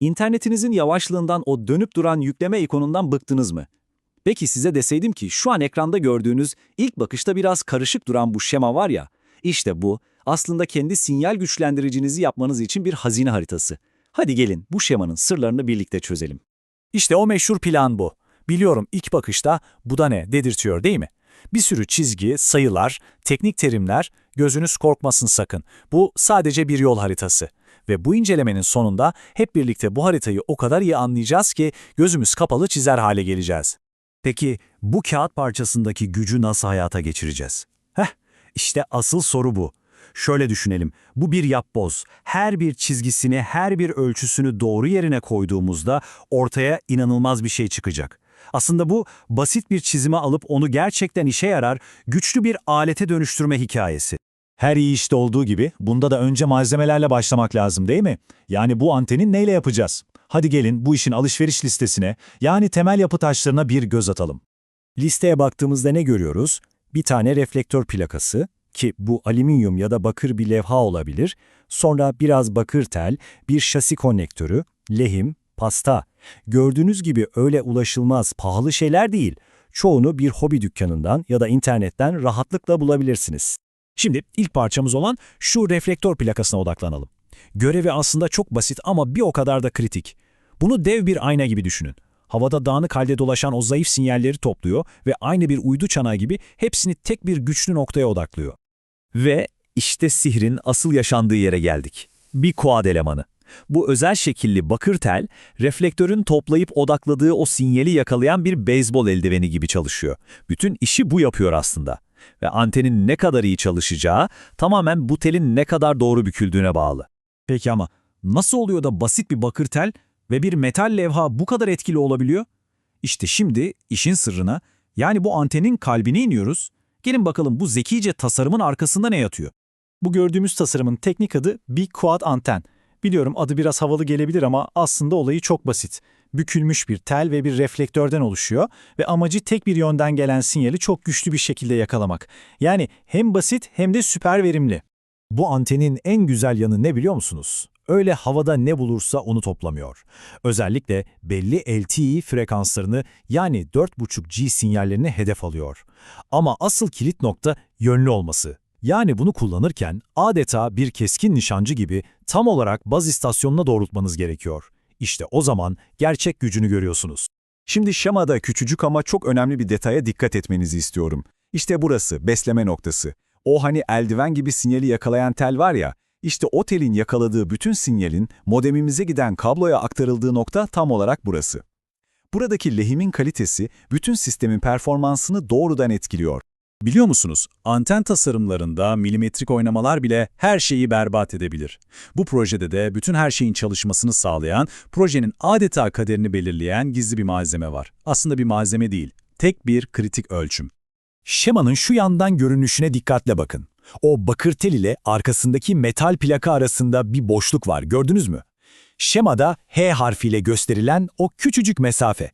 İnternetinizin yavaşlığından o dönüp duran yükleme ikonundan bıktınız mı? Peki size deseydim ki şu an ekranda gördüğünüz ilk bakışta biraz karışık duran bu şema var ya, işte bu aslında kendi sinyal güçlendiricinizi yapmanız için bir hazine haritası. Hadi gelin bu şemanın sırlarını birlikte çözelim. İşte o meşhur plan bu. Biliyorum ilk bakışta bu da ne dedirtiyor değil mi? Bir sürü çizgi, sayılar, teknik terimler, gözünüz korkmasın sakın. Bu sadece bir yol haritası. Ve bu incelemenin sonunda hep birlikte bu haritayı o kadar iyi anlayacağız ki gözümüz kapalı çizer hale geleceğiz. Peki bu kağıt parçasındaki gücü nasıl hayata geçireceğiz? Heh, işte asıl soru bu. Şöyle düşünelim, bu bir yapboz. Her bir çizgisini, her bir ölçüsünü doğru yerine koyduğumuzda ortaya inanılmaz bir şey çıkacak. Aslında bu basit bir çizime alıp onu gerçekten işe yarar, güçlü bir alete dönüştürme hikayesi. Her iyi işte olduğu gibi bunda da önce malzemelerle başlamak lazım değil mi? Yani bu anteni neyle yapacağız? Hadi gelin bu işin alışveriş listesine, yani temel yapı taşlarına bir göz atalım. Listeye baktığımızda ne görüyoruz? Bir tane reflektör plakası ki bu alüminyum ya da bakır bir levha olabilir. Sonra biraz bakır tel, bir şasi konnektörü, lehim, pasta. Gördüğünüz gibi öyle ulaşılmaz, pahalı şeyler değil. Çoğunu bir hobi dükkanından ya da internetten rahatlıkla bulabilirsiniz. Şimdi ilk parçamız olan şu reflektör plakasına odaklanalım. Görevi aslında çok basit ama bir o kadar da kritik. Bunu dev bir ayna gibi düşünün. Havada dağınık halde dolaşan o zayıf sinyalleri topluyor ve aynı bir uydu çanağı gibi hepsini tek bir güçlü noktaya odaklıyor. Ve işte sihrin asıl yaşandığı yere geldik. Bir kuad elemanı. Bu özel şekilli bakır tel, reflektörün toplayıp odakladığı o sinyali yakalayan bir beyzbol eldiveni gibi çalışıyor. Bütün işi bu yapıyor aslında. Ve antenin ne kadar iyi çalışacağı tamamen bu telin ne kadar doğru büküldüğüne bağlı. Peki ama nasıl oluyor da basit bir bakır tel ve bir metal levha bu kadar etkili olabiliyor? İşte şimdi işin sırrına, yani bu antenin kalbine iniyoruz. Gelin bakalım bu zekice tasarımın arkasında ne yatıyor? Bu gördüğümüz tasarımın teknik adı Big Quad Anten. Biliyorum adı biraz havalı gelebilir ama aslında olayı çok basit. Bükülmüş bir tel ve bir reflektörden oluşuyor ve amacı tek bir yönden gelen sinyali çok güçlü bir şekilde yakalamak. Yani hem basit hem de süper verimli. Bu antenin en güzel yanı ne biliyor musunuz? Öyle havada ne bulursa onu toplamıyor. Özellikle belli LTE frekanslarını yani 4.5G sinyallerini hedef alıyor. Ama asıl kilit nokta yönlü olması. Yani bunu kullanırken adeta bir keskin nişancı gibi tam olarak baz istasyonuna doğrultmanız gerekiyor. İşte o zaman gerçek gücünü görüyorsunuz. Şimdi şemada küçücük ama çok önemli bir detaya dikkat etmenizi istiyorum. İşte burası, besleme noktası. O hani eldiven gibi sinyali yakalayan tel var ya, işte o telin yakaladığı bütün sinyalin modemimize giden kabloya aktarıldığı nokta tam olarak burası. Buradaki lehimin kalitesi bütün sistemin performansını doğrudan etkiliyor. Biliyor musunuz, anten tasarımlarında milimetrik oynamalar bile her şeyi berbat edebilir. Bu projede de bütün her şeyin çalışmasını sağlayan, projenin adeta kaderini belirleyen gizli bir malzeme var. Aslında bir malzeme değil, tek bir kritik ölçüm. Şemanın şu yandan görünüşüne dikkatle bakın. O bakır tel ile arkasındaki metal plaka arasında bir boşluk var, gördünüz mü? Şemada H harfiyle gösterilen o küçücük mesafe.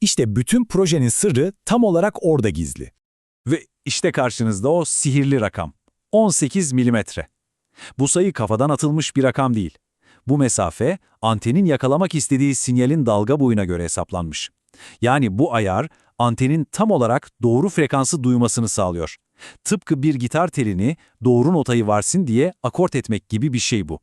İşte bütün projenin sırrı tam olarak orada gizli. Ve işte karşınızda o sihirli rakam. 18 milimetre. Bu sayı kafadan atılmış bir rakam değil. Bu mesafe, antenin yakalamak istediği sinyalin dalga boyuna göre hesaplanmış. Yani bu ayar, antenin tam olarak doğru frekansı duymasını sağlıyor. Tıpkı bir gitar telini doğru notayı varsın diye akort etmek gibi bir şey bu.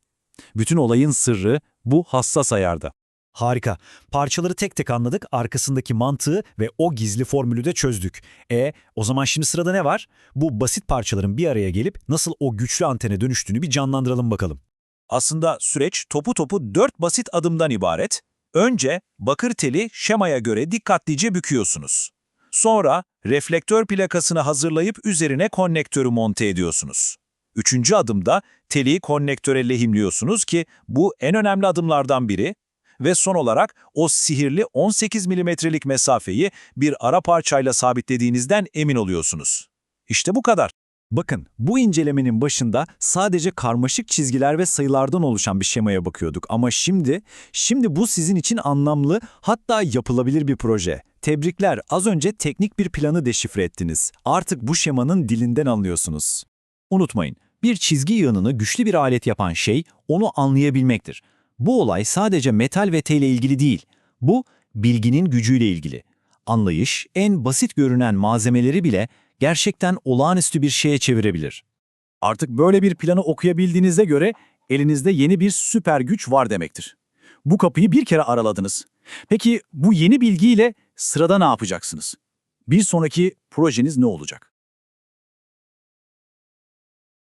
Bütün olayın sırrı bu hassas ayarda. Harika. Parçaları tek tek anladık, arkasındaki mantığı ve o gizli formülü de çözdük. E, o zaman şimdi sırada ne var? Bu basit parçaların bir araya gelip nasıl o güçlü antene dönüştüğünü bir canlandıralım bakalım. Aslında süreç topu topu dört basit adımdan ibaret. Önce bakır teli şemaya göre dikkatlice büküyorsunuz. Sonra reflektör plakasını hazırlayıp üzerine konnektörü monte ediyorsunuz. Üçüncü adımda teli konnektöre lehimliyorsunuz ki bu en önemli adımlardan biri ve son olarak o sihirli 18 milimetrelik mesafeyi bir ara parçayla sabitlediğinizden emin oluyorsunuz. İşte bu kadar. Bakın, bu incelemenin başında sadece karmaşık çizgiler ve sayılardan oluşan bir şemaya bakıyorduk ama şimdi, şimdi bu sizin için anlamlı, hatta yapılabilir bir proje. Tebrikler, az önce teknik bir planı deşifre ettiniz. Artık bu şemanın dilinden anlıyorsunuz. Unutmayın, bir çizgi yığınını güçlü bir alet yapan şey onu anlayabilmektir. Bu olay sadece metal ve T ile ilgili değil. Bu, bilginin gücüyle ilgili. Anlayış, en basit görünen malzemeleri bile gerçekten olağanüstü bir şeye çevirebilir. Artık böyle bir planı okuyabildiğinize göre elinizde yeni bir süper güç var demektir. Bu kapıyı bir kere araladınız. Peki bu yeni bilgiyle sırada ne yapacaksınız? Bir sonraki projeniz ne olacak?